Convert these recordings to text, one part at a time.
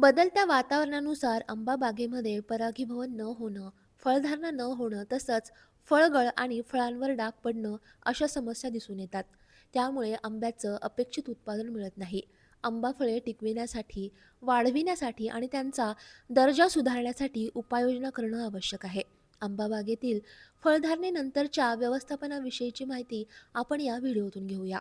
बदलत्या वातावरणानुसार आंबा बागेमध्ये परागीभवन न होणं, फळधारणा न होणं तसंच फळगळ आणि फळांवर डाग पडणं अशा समस्या दिसून येतात. त्यामुळे आंब्याचं अपेक्षित उत्पादन मिळत नाही. आंबा फळे टिकविण्यासाठी, वाढविण्यासाठी आणि त्यांचा दर्जा सुधारण्यासाठी उपाययोजना करणं आवश्यक आहे. आंबा बागेतील फळधारणेनंतरच्या व्यवस्थापनाविषयीची माहिती आपण या व्हिडिओतून घेऊया.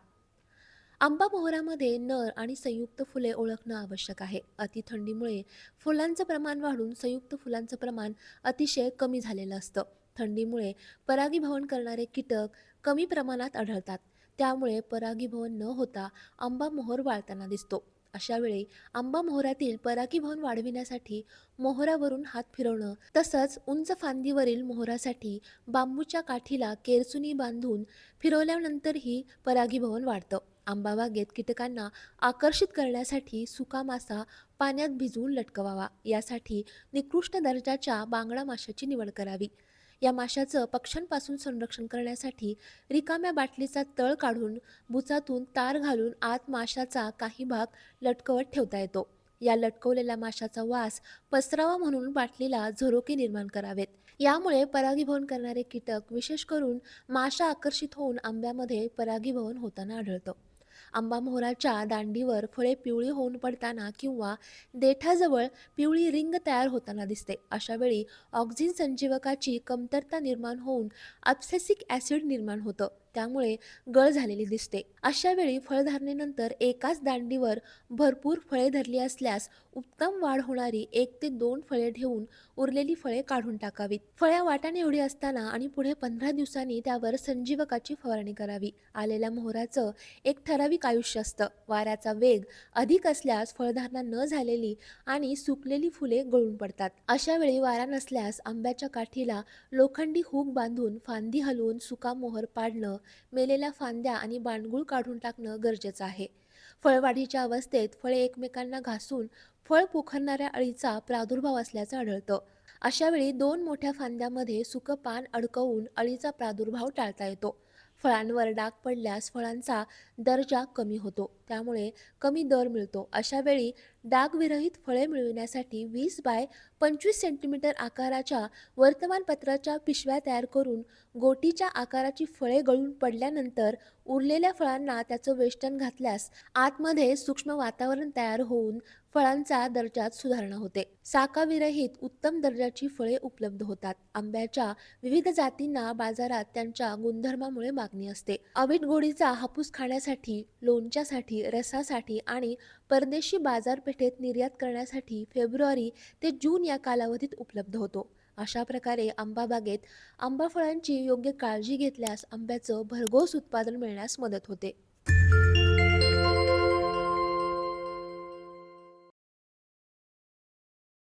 आंबा मोहरामध्ये नर आणि संयुक्त फुले ओळखणं आवश्यक आहे. अति थंडीमुळे फुलांचं प्रमाण वाढून संयुक्त फुलांचं प्रमाण अतिशय कमी झालेलं असतं. थंडीमुळे परागीभवन करणारे कीटक कमी प्रमाणात आढळतात. त्यामुळे परागीभवन न होता आंबा मोहोर वाळताना दिसतो. अशा वेळी आंबा मोहरातील परागीभवन वाढविण्यासाठी मोहरावरून हात फिरवणं तसंच उंच फांदीवरील मोहरासाठी बांबूच्या काठीला केरसुनी बांधून फिरवल्यानंतरही परागीभवन वाढतं. आंबा बागेत कीटकांना आकर्षित करण्यासाठी सुका मासा पाण्यात भिजवून लटकवावा. यासाठी निकृष्ट दर्जाच्या बांगडा माशाची निवड करावी. या माशाचं पक्ष्यांपासून संरक्षण करण्यासाठी रिकाम्या बाटलीचा तळ काढून बुचातून तार घालून आत माशाचा काही भाग लटकवत ठेवता येतो. या लटकवलेल्या माशाचा वास पसरावा म्हणून बाटलीला झरोके निर्माण करावेत. यामुळे परागीभवन करणारे कीटक विशेष करून माशा आकर्षित होऊन आंब्यामध्ये परागीभवन होताना आढळतं. आंबा मोहराच्या दांडीवर फळे पिवळी होऊन पडताना किंवा देठाजवळ पिवळी रिंग तयार होताना दिसते. अशा वेळी ऑक्झिन संजीवकाची कमतरता निर्माण होऊन अप्सेसिक ॲसिड निर्माण होतं. त्यामुळे गळ झालेली दिसते. अशा वेळी फळधारणेनंतर एकाच दांडीवर भरपूर फळे धरली असल्यास उत्तम वाढ होणारी एक ते दोन फळे ठेवून उरलेली फळे काढून टाकावीत. फळ्या वाटाने एवढी असताना आणि पुढे पंधरा दिवसांनी त्यावर संजीवकाची फवारणी करावी. आलेल्या मोहराचं एक ठराविक आयुष्य असतं. वाऱ्याचा वेग अधिक असल्यास फळधारणा न झालेली आणि सुकलेली फुले गळून पडतात. अशा वेळी वारा नसल्यास आंब्याच्या काठीला लोखंडी हूक बांधून फांदी हलवून सुका मोहर पाडणं, मेलेल्या फांद्या आणि बांडगुळ काढून टाकणं गरजेचं आहे. फळवाढीच्या अवस्थेत फळे एकमेकांना घासून फळ पोखरणाऱ्या अळीचा प्रादुर्भाव असल्याचं आढळतं. अशा वेळी दोन मोठ्या फांद्यामध्ये सुकं पान अडकवून अळीचा प्रादुर्भाव टाळता येतो. फळांवर डाग पडल्यास फळांचा दर्जा कमी होतो. त्यामुळे कमी दर मिळतो. अशा वेळी डागविरहित फळे मिळविण्यासाठी वीस बाय पंचवीस सेंटीमीटर आकाराच्या वर्तमानपत्राच्या पिशव्या तयार करून गोटीच्या आकाराची फळे गळून पडल्यानंतर उरलेल्या फळांना त्याचं वेष्टन घातल्यास आतमध्ये सूक्ष्म वातावरण तयार होऊन फळांचा दर्जात सुधारणा होते. साकाविरहित उत्तम दर्जाची फळे उपलब्ध होतात. आंब्याच्या विविध जातींना बाजारात त्यांच्या गुणधर्मामुळे मागणी असते. अवीट गोडीचा हापूस खाण्यासाठी, लोणच्यासाठी, रसासाठी आणि परदेशी बाजारपेठेत निर्यात करण्यासाठी फेब्रुवारी ते जून या कालावधीत उपलब्ध होतो. अशा प्रकारे आंबा बागेत आंबा फळांची योग्य काळजी घेतल्यास आंब्याचं भरघोस उत्पादन मिळण्यास मदत होते.